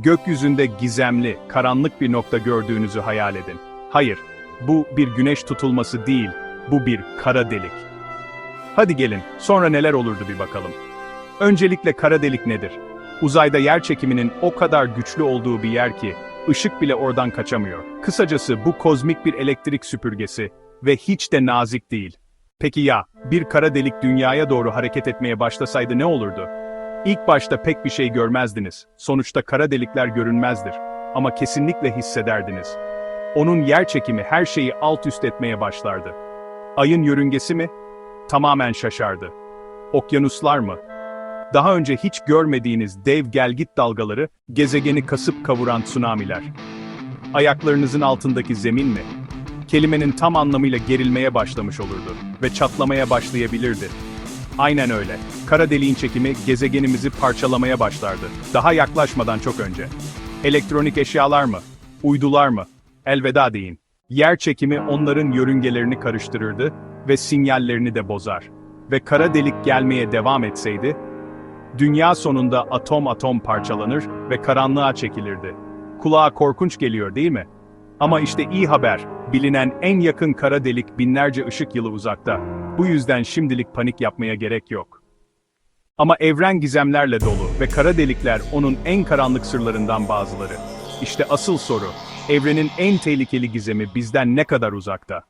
Gökyüzünde gizemli, karanlık bir nokta gördüğünüzü hayal edin. Hayır, bu bir güneş tutulması değil, bu bir kara delik. Hadi gelin, sonra neler olurdu bir bakalım. Öncelikle kara delik nedir? Uzayda yer çekiminin o kadar güçlü olduğu bir yer ki, ışık bile oradan kaçamıyor. Kısacası bu kozmik bir elektrik süpürgesi ve hiç de nazik değil. Peki ya, bir kara delik dünyaya doğru hareket etmeye başlasaydı ne olurdu? İlk başta pek bir şey görmezdiniz. Sonuçta kara delikler görünmezdir. Ama kesinlikle hissederdiniz. Onun yer çekimi her şeyi alt üst etmeye başlardı. Ayın yörüngesi mi? Tamamen şaşardı. Okyanuslar mı? Daha önce hiç görmediğiniz dev gelgit dalgaları, gezegeni kasıp kavuran tsunamiler. Ayaklarınızın altındaki zemin mi? Kelimenin tam anlamıyla gerilmeye başlamış olurdu ve çatlamaya başlayabilirdi. Aynen öyle. Kara deliğin çekimi gezegenimizi parçalamaya başlardı. Daha yaklaşmadan çok önce. Elektronik eşyalar mı? Uydular mı? Elveda deyin. Yer çekimi onların yörüngelerini karıştırırdı ve sinyallerini de bozar. Ve kara delik gelmeye devam etseydi, dünya sonunda atom atom parçalanır ve karanlığa çekilirdi. Kulağa korkunç geliyor değil mi? Ama işte iyi haber, bilinen en yakın kara delik binlerce ışık yılı uzakta. Bu yüzden şimdilik panik yapmaya gerek yok. Ama evren gizemlerle dolu ve kara delikler onun en karanlık sırlarından bazıları. İşte asıl soru, evrenin en tehlikeli gizemi bizden ne kadar uzakta?